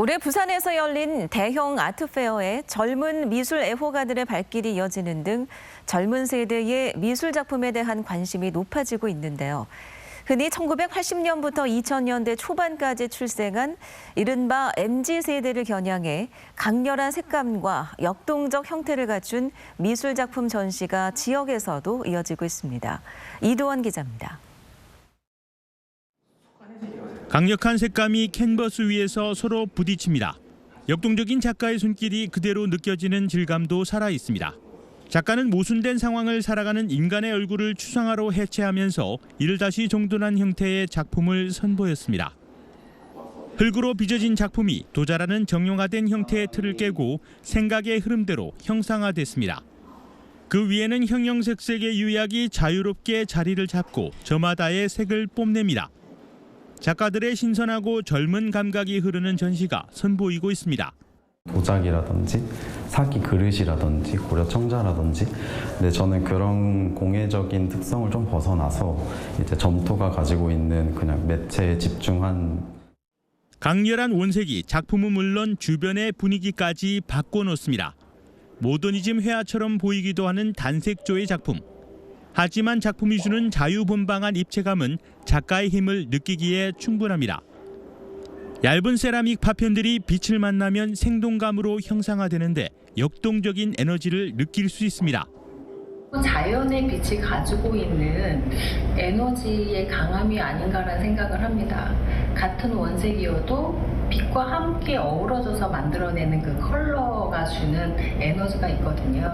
올해 부산에서 열린 대형 아트페어에 젊은 미술 애호가들의 발길이 이어지는 등 젊은 세대의 미술 작품에 대한 관심이 높아지고 있는데요. 흔히 1980년부터 2000년대 초반까지 출생한 이른바 MZ 세대를 겨냥해 강렬한 색감과 역동적 형태를 갖춘 미술 작품 전시가 지역에서도 이어지고 있습니다. 이도원 기자입니다. 강력한 색감이 캔버스 위에서 서로 부딪힙니다. 역동적인 작가의 손길이 그대로 느껴지는 질감도 살아 있습니다. 작가는 모순된 상황을 살아가는 인간의 얼굴을 추상화로 해체하면서 이를 다시 정돈한 형태의 작품을 선보였습니다. 흙으로 빚어진 작품이 도자라는 정형화된 형태의 틀을 깨고 생각의 흐름대로 형상화됐습니다. 그 위에는 형형색색의 유약이 자유롭게 자리를 잡고 저마다의 색을 뽐냅니다. 작가들의 신선하고 젊은 감각이 흐르는 전시가 선보이고 있습니다. 도자기라든지 사기 그릇이라든지 고려 청자라든지 근데 저는 그런 공예적인 특성을 좀 벗어나서 이제 점토가 가지고 있는 그냥 매체에 집중한 강렬한 원색이 작품은 물론 주변의 분위기까지 바꿔놓습니다. 모더니즘 회화처럼 보이기도 하는 단색조의 작품. 하지만 작품이 주는 자유분방한 입체감은 작가의 힘을 느끼기에 충분합니다. 얇은 세라믹 파편들이 빛을 만나면 생동감으로 형상화되는데 역동적인 에너지를 느낄 수 있습니다. 자연의 빛이 가지고 있는 에너지의 강함이 아닌가라는 생각을 합니다. 같은 원색이어도 빛과 함께 어우러져서 만들어내는 그 컬러가 주는 에너지가 있거든요.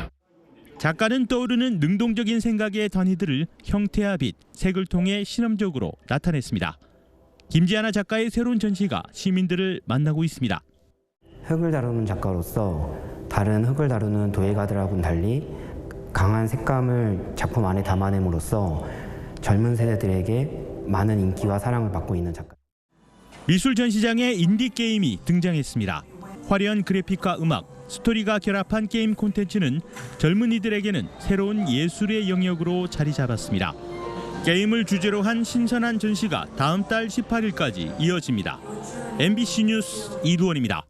작가는 떠오르는 능동적인 생각의 단위들을 형태와 빛, 색을 통해 실험적으로 나타냈습니다. 김지하나 작가의 새로운 전시가 시민들을 만나고 있습니다. 흙을 다루는 작가로서 다른 흙을 다루는 도예가들하고는 달리 강한 색감을 작품 안에 담아냄으로써 젊은 세대들에게 많은 인기와 사랑을 받고 있는 작가. 미술 전시장에 인디 게임이 등장했습니다. 화려한 그래픽과 음악, 스토리가 결합한 게임 콘텐츠는 젊은이들에게는 새로운 예술의 영역으로 자리 잡았습니다. 게임을 주제로 한 신선한 전시가 다음 달 18일까지 이어집니다. MBC 뉴스 이두원입니다.